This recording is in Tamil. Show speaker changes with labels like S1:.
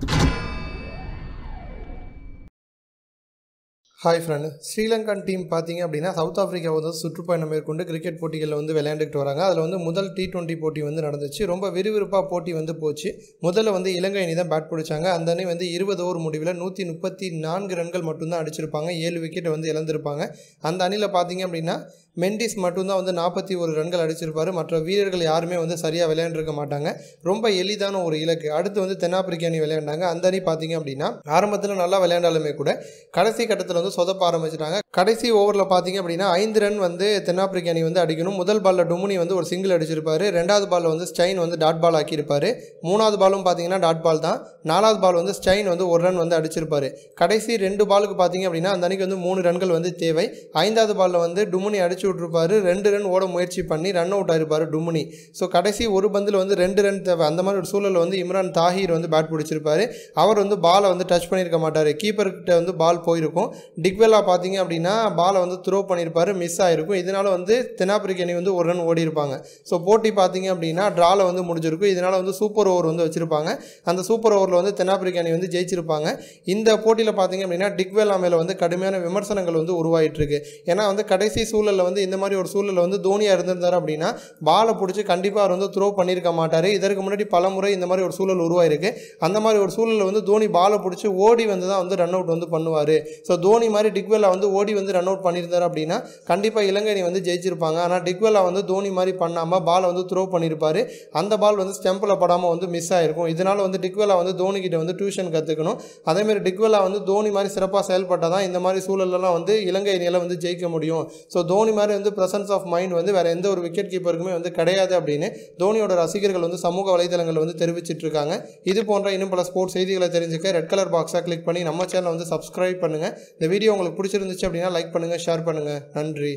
S1: you hi friend Sri Lankan team பார்த்தீங்க அப்படின்னா சவுத் ஆஃப்ரிக்கா வந்து சுற்றுப்பயணம் மேற்கொண்டு கிரிக்கெட் போட்டிகளில் வந்து விளையாண்டுக்கிட்டு வராங்க. அதில் வந்து முதல் டி டுவெண்ட்டி போட்டி வந்து நடந்துச்சு. ரொம்ப விறுவிறுப்பாக போட்டி வந்து போச்சு. முதல்ல வந்து இலங்கை அணி தான் பேட் பிடிச்சாங்க. அந்த அணி வந்து இருபது ஓவர் முடிவில் நூற்றி முப்பத்தி நான்கு ரன்கள் மட்டும்தான் அடிச்சிருப்பாங்க. ஏழு விக்கெட்டை வந்து இழந்திருப்பாங்க. அந்த அணியில் பார்த்தீங்க அப்படின்னா மெண்டிஸ் மட்டும்தான் வந்து நாற்பத்தி ஒரு ரன்கள் அடிச்சிருப்பார். மற்ற வீரர்கள் யாருமே வந்து சரியாக விளையாண்டுருக்க மாட்டாங்க. ரொம்ப எளிதான ஒரு இலக்கு. அடுத்து வந்து தென்னாப்பிரிக்க அணி விளையாண்டாங்க. அந்த அணி பார்த்தீங்க அப்படின்னா ஆரம்பத்தில் நல்லா விளையாண்டாலுமே கூட கடைசி கட்டத்தில் வந்து சொதப்ப ஆரம்பிச்சிட்டாங்க. கடைசி ஓவரில் பார்த்தீங்க அப்படின்னா ஐந்து ரன் வந்து தென்னாப்பிரிக்க அணி வந்து அடிக்கணும். முதல் பாலில் டுமுனி வந்து ஒரு சிங்கிள் அடிச்சிருப்பாரு. ரெண்டாவது பாலில் வந்து ஸ்டைன் வந்து டாட் பால் ஆக்கியிருப்பாரு. மூணாவது பாலும் பார்த்தீங்கன்னா டாட் பால் தான். நாலாவது பால் வந்து ஸ்டைன் வந்து ஒரு ரன் வந்து அடிச்சிருப்பாரு. கடைசி ரெண்டு பாலுக்கு பார்த்தீங்க அப்படின்னா அந்த அணிக்கு வந்து மூணு ரன்கள் வந்து தேவை. ஐந்தாவது பாலில் வந்து டுமுனி அடிச்சு விட்ருப்பாரு ரெண்டு ரன் ஓட முயற்சி பண்ணி ரன் அவுட் ஆயிருப்பார் டுமுனி. ஸோ கடைசி ஒரு பந்தில் வந்து ரெண்டு ரன் தேவை. அந்த மாதிரி ஒரு சூழலில் வந்து இம்ரான் தாஹீர் வந்து பேட் பிடிச்சிருப்பாரு. அவர் வந்து பாலை வந்து டச் பண்ணியிருக்க மாட்டார். கீப்பர்கிட்ட வந்து பால் போயிருக்கும். டிக்வெல்லா பார்த்தீங்க அப்படின்னா பாலை வந்து த்ரோ பண்ணியிருப்பார் மிஸ் ஆகிருக்கும் இதனால் வந்து தென்னாப்பிரிக்க அணி வந்து ஒரு ரன் ஓடி இருப்பாங்க ஸோ போட்டி பார்த்தீங்க அப்படின்னா ட்ராவில் வந்து முடிஞ்சிருக்கும். இதனால் வந்து சூப்பர் ஓவர் வந்து வச்சுருப்பாங்க. அந்த சூப்பர் ஓவரில் வந்து தென்னாப்பிரிக்க அணி வந்து ஜெயிச்சிருப்பாங்க. இந்த போட்டியில் பார்த்தீங்க அப்படின்னா டிக்வெல் ஆமையில் வந்து கடுமையான விமர்சனங்கள் வந்து உருவாயிட்டுருக்கு. ஏன்னா வந்து கடைசி சூழலில் வந்து இந்த மாதிரி ஒரு சூழலில் வந்து தோனியாக இருந்திருந்தார் அப்படின்னா பாலை பிடிச்சி கண்டிப்பாக அவர் வந்து த்ரோ பண்ணியிருக்க மாட்டார். இதற்கு முன்னாடி பல முறை இந்த மாதிரி ஒரு சூழல் உருவாயிருக்கு. அந்த மாதிரி ஒரு சூழலில் வந்து தோனி பாலை பிடிச்சி ஓடி வந்து தான் வந்து ரன் அவுட் வந்து பண்ணுவார். ஸோ தோனி மாதிரி டிக்வெல்லா வந்து ஓடி வந்து ரன் அவுட் பண்ணியிருந்தார் அப்படின்னா கண்டிப்பாக இலங்கை அணி வந்து ஜெயிச்சிருப்பாங்க. ஆனால் டிக்வெல்லா வந்து தோனி மாதிரி பண்ணாமல் பாலை வந்து த்ரோ பண்ணியிருப்பார். அந்த பால் வந்து ஸ்டெம்பில் படாமல் வந்து மிஸ் ஆகிருக்கும் இதனால் வந்து டிக்வெல்லா வந்து தோனி கிட்ட வந்து டியூஷன் கற்றுக்கணும் அதேமாதிரி டிக்வெல்லா வந்து தோனி மாதிரி சிறப்பாக செயல்பட்டால் தான் இந்த மாதிரி சூழலெல்லாம் வந்து இலங்கை அணியில் வந்து ஜெயிக்க முடியும். ஸோ தோனி மாதிரி வந்து ப்ரெசன்ஸ் ஆஃப் மைண்ட் வந்து வேறு எந்த ஒரு விக்கெட் கீப்பருக்குமே வந்து கிடையாது அப்படின்னு தோனியோட ரசிகர்கள் வந்து சமூக வலைதளங்களில் வந்து தெரிவிச்சிட்டு இருக்காங்க இது போன்ற இன்னும் பல ஸ்போர்ட்ஸ் செய்திகளை தெரிஞ்சுக்க ரெட் கலர் பாக்ஸாக கிளிக் பண்ணி நம்ம சேனலை வந்து சப்ஸ்கிரைப் பண்ணுங்கள் இந்த வீடியோ உங்களுக்கு பிடிச்சிருந்துச்சு அப்படின்னா லைக் பண்ணுங்கள் ஷேர் பண்ணுங்கள் நன்றி